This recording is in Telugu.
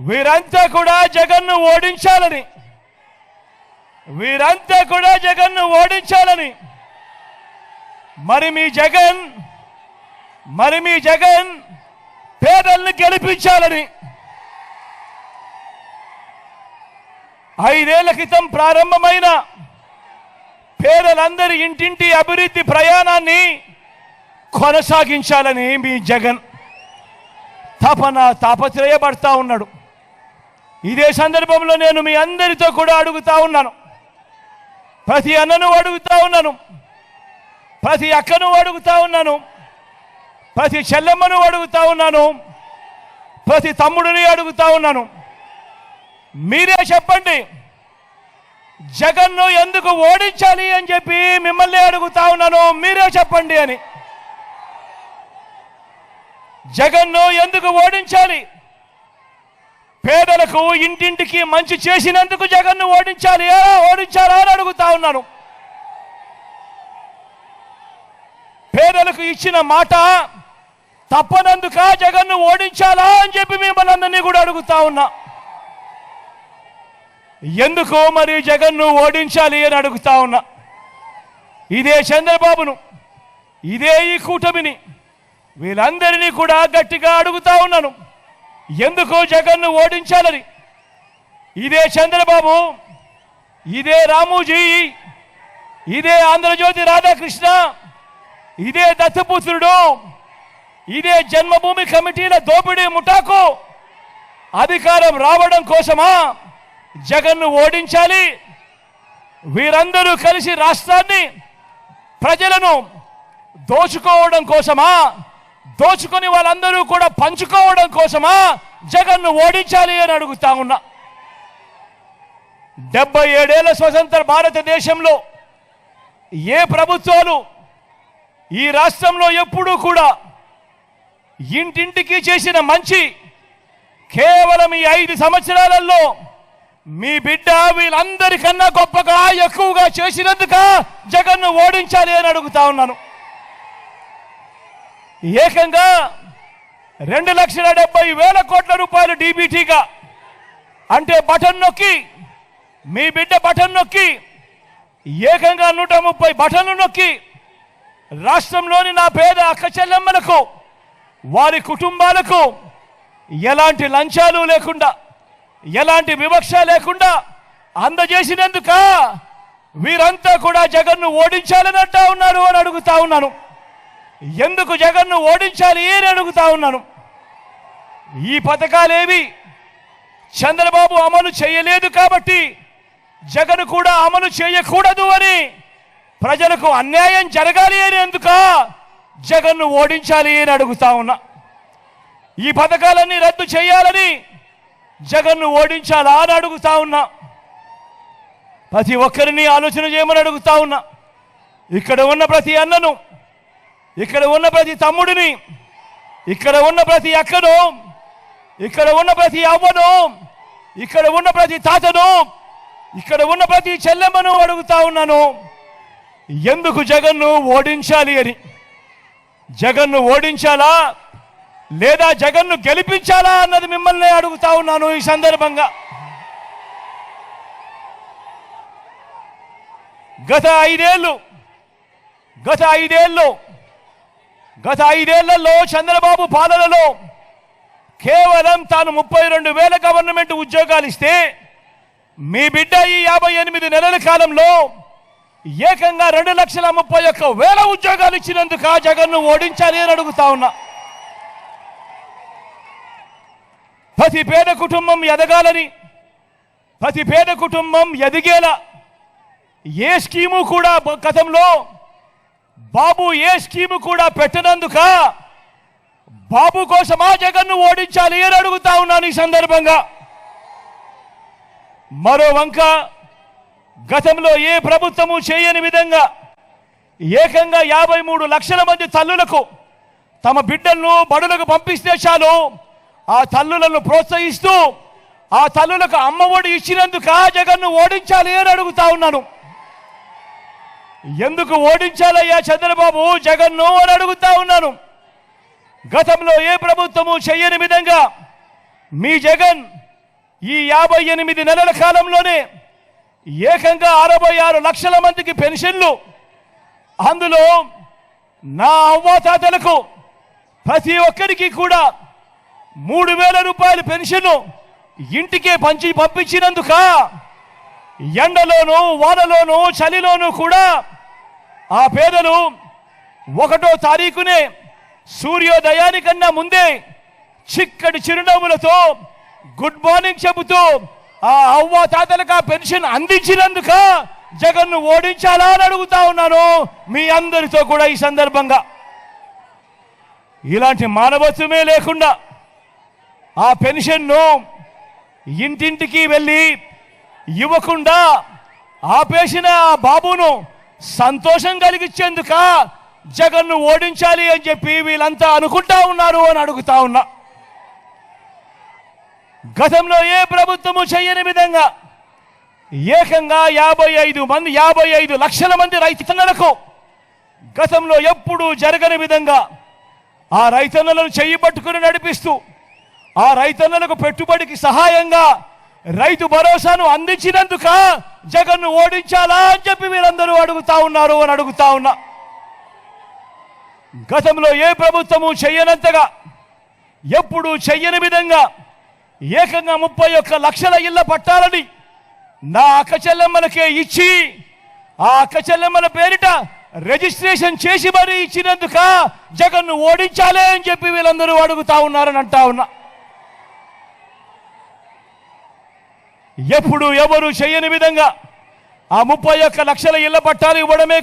వీరంతా కూడా జగన్ను ఓడించాలని. వీరంతా కూడా జగన్ను ఓడించాలని. మరి మీ జగన్ మరి మీ జగన్ పేదల్ని గెలిపించాలని. ఐదేళ్ళ క్రితం ప్రారంభమైన పేదలందరి ఇంటింటి అభివృద్ధి ప్రయాణాన్ని కొనసాగించాలని మీ జగన్ తపన తాపత్రయపడతా ఉన్నాడు. ఇదే సందర్భంలో నేను మీ అందరితో కూడా అడుగుతా ఉన్నాను. ప్రతి అన్నను అడుగుతా ఉన్నాను. ప్రతి అక్కను అడుగుతా ఉన్నాను. ప్రతి చెల్లెమ్మను అడుగుతా ఉన్నాను. ప్రతి తమ్ముడిని అడుగుతా ఉన్నాను. మీరే చెప్పండి జగన్ను ఎందుకు ఓడించాలి అని చెప్పి మిమ్మల్ని అడుగుతా ఉన్నాను. మీరే చెప్పండి అని. జగన్ను ఎందుకు ఓడించాలి? పేదలకు ఇంటింటికి మంచి చేసినందుకు జగన్ను ఓడించాలి. ఎలా ఓడించారా అని అడుగుతా ఉన్నాను. పేదలకు ఇచ్చిన మాట తప్పనందుక జగన్ను ఓడించాలా అని చెప్పి మిమ్మల్ని అందరినీ కూడా అడుగుతా ఉన్నా. ఎందుకు మరి జగన్ను ఓడించాలి అని అడుగుతా ఉన్నా. ఇదే చంద్రబాబును ఇదే ఈ కూటమిని వీళ్ళందరినీ కూడా గట్టిగా అడుగుతా ఉన్నాను. ఎందుకు జగన్ను ఓడించాలని. ఇదే చంద్రబాబు ఇదే రామూజీ ఇదే ఆంధ్రజ్యోతి రాధాకృష్ణ ఇదే దత్తపుత్రుడు ఇదే జన్మభూమి కమిటీల దోపిడీ ముఠాకు అధికారం రావడం కోసమా జగన్ను ఓడించాలి? వీరందరూ కలిసి రాష్ట్రాన్ని ప్రజలను దోచుకోవడం కోసమా? దోచుకొని వాళ్ళందరూ కూడా పంచుకోవడం కోసమా? జగన్ను ఓడించాలి అని అడుగుతా ఉన్నా. డెబ్బై ఏడేళ్ళ స్వతంత్ర భారతదేశంలో ఏ ప్రభుత్వాలు ఈ రాష్ట్రంలో ఎప్పుడూ కూడా ఇంటింటికి చేసిన మంచి కేవలం ఈ ఐదు సంవత్సరాలలో మీ బిడ్డ వీళ్ళందరికన్నా గొప్పగా ఎక్కువగా చేసినందుక జగన్ను ఓడించాలి అని అడుగుతా ఉన్నాను. ఏకంగా రెండు లక్షల డెబ్బై వేల కోట్ల రూపాయలు డీబీటీగా అంటే బటన్ నొక్కి మీ బిడ్డ బటన్ నొక్కి ఏకంగా నూట ముప్పై బటన్లు నొక్కి రాష్ట్రంలోని నా పేద అక్క చెల్లెమ్మలకు వారి కుటుంబాలకు ఎలాంటి లంచాలు లేకుండా ఎలాంటి వివక్ష లేకుండా అందజేసినందుక వీరంతా కూడా జగన్ను ఓడించాలని అంటా ఉన్నారు అని అడుగుతా ఉన్నాను. ఎందుకు జగన్ను ఓడించాలి అని అడుగుతా ఉన్నాను. ఈ పథకాలేవి చంద్రబాబు అమలు చేయలేదు కాబట్టి జగన్ కూడా అమలు చేయకూడదు అని ప్రజలకు అన్యాయం జరగాలి అని ఎందుక జగన్ను ఓడించాలి అని అడుగుతా ఉన్నా. ఈ పథకాలన్నీ రద్దు చేయాలని జగన్ను ఓడించాలా అని అడుగుతా ఉన్నా. ప్రతి ఒక్కరిని ఆలోచన చేయమని అడుగుతా ఉన్నా. ఇక్కడ ఉన్న ప్రతి అన్నను ఇక్కడ ఉన్న ప్రతి తమ్ముడిని ఇక్కడ ఉన్న ప్రతి అక్కను ఇక్కడ ఉన్న ప్రతి అవ్వను ఇక్కడ ఉన్న ప్రతి తాతను ఇక్కడ ఉన్న ప్రతి చెల్లెమ్మను అడుగుతా ఉన్నాను. ఎందుకు జగన్ను ఓడించాలి అని? జగన్ను ఓడించాలా? లేదా జగన్ను గెలిపించాలా అన్నది మిమ్మల్ని అడుగుతా ఉన్నాను ఈ సందర్భంగా. గత ఐదేళ్ళు గత ఐదేళ్ళు గత ఐదేళ్ళలో చంద్రబాబు పాలనలో కేవలం తాను ముప్పై రెండు వేల గవర్నమెంట్ ఉద్యోగాలు ఇస్తే మీ బిడ్డ ఈ యాభై ఎనిమిది నెలల కాలంలో ఏకంగా రెండు లక్షల ముప్పై ఒక్క వేల ఉద్యోగాలు ఇచ్చినందుకు ఆ జగన్ను ఓడించాలి అని అడుగుతా ఉన్నా. ప్రతి పేద కుటుంబం ఎదగాలని ప్రతి పేద కుటుంబం ఎదిగేలా ఏ స్కీము కూడా గతంలో బాబు ఏ స్కీము కూడా పెట్టనందుక? బాబు కోసమా జగన్ను ఓడించాలి అని అడుగుతా ఉన్నాను ఈ సందర్భంగా. మరో వంక గతంలో ఏ ప్రభుత్వము చేయని విధంగా ఏకంగా యాభై మూడు లక్షల మంది తల్లులకు తమ బిడ్డలను బడులకు పంపిస్తే చాలు. ఆ తల్లులను ప్రోత్సహిస్తూ ఆ తల్లులకు అమ్మ ఒడి ఇచ్చినందుకు ఇచ్చినందుక జగన్ను ఓడించాలి అని అడుగుతా ఉన్నాను. ఎందుకు ఓడించాలయ్యా చంద్రబాబు? జగన్ను అని అడుగుతా ఉన్నాను. గతంలో ఏ ప్రభుత్వము చేయని విధంగా మీ జగన్ ఈ యాభై ఎనిమిది నెలల కాలంలోనే ఏకంగా అరవై ఆరు లక్షల మందికి పెన్షన్లు అందులో నా అవ్వాతాతలకు ప్రతి ఒక్కరికి కూడా మూడు వేల రూపాయల పెన్షన్ ఇంటికే పంచి పంపించినందుక ఎండలోను వానలోను చలిలోను కూడా ఆ పేదలు ఒకటో తారీఖునే సూర్యోదయానికన్నా ముందే చిక్కటి చిరునవ్వులతో గుడ్ మార్నింగ్ చెబుతూ ఆ అవ్వ తాతలకు ఆ పెన్షన్ అందించినందుక జగన్ను ఓడించాలా అని అడుగుతా ఉన్నాను మీ అందరితో కూడా ఈ సందర్భంగా. ఇలాంటి మానవత్వమే లేకుండా ఆ పెన్షన్ను ఇంటింటికి వెళ్ళి ఇవ్వకుండా ఆపేసిన ఆ బాబును సంతోషం కలిగించేందుక జగన్ను ఓడించాలి అని చెప్పి వీళ్ళంతా అనుకుంటా ఉన్నారు అని అడుగుతా ఉన్నా. గతంలో ఏ ప్రభుత్వము చేయని విధంగా ఏకంగా యాభై ఐదు మంది యాభై ఐదు లక్షల మంది రైతన్నలకు గతంలో ఎప్పుడూ జరగని విధంగా ఆ రైతన్నలను చెయ్యి పట్టుకుని నడిపిస్తూ ఆ రైతన్నలకు పెట్టుబడికి సహాయంగా రైతు భరోసాను అందించినందుక జగన్ను ఓడించాలా అని చెప్పి మీరందరూ అడుగుతా ఉన్నారు అని అడుగుతా ఉన్నా. గతంలో ఏ ప్రభుత్వము చెయ్యనంతగా ఎప్పుడు చెయ్యని విధంగా ఏకంగా ముప్పై ఒక్క లక్షల ఇళ్ళ పట్టాలని నా అక్క చెల్లెమ్మలకే ఇచ్చి ఆ అక్క చెల్లెమ్మల పేరిట రిజిస్ట్రేషన్ చేసి మరీ ఇచ్చినందుక జగన్ను ఓడించాలే అని చెప్పి వీళ్ళందరూ అడుగుతా ఉన్నారని అంటా ఉన్నా. ఎప్పుడు ఎవరు చేయని విధంగా ఆ ముప్పై ఒక్క లక్షల ఇళ్ళ పట్టాలు ఇవ్వడమే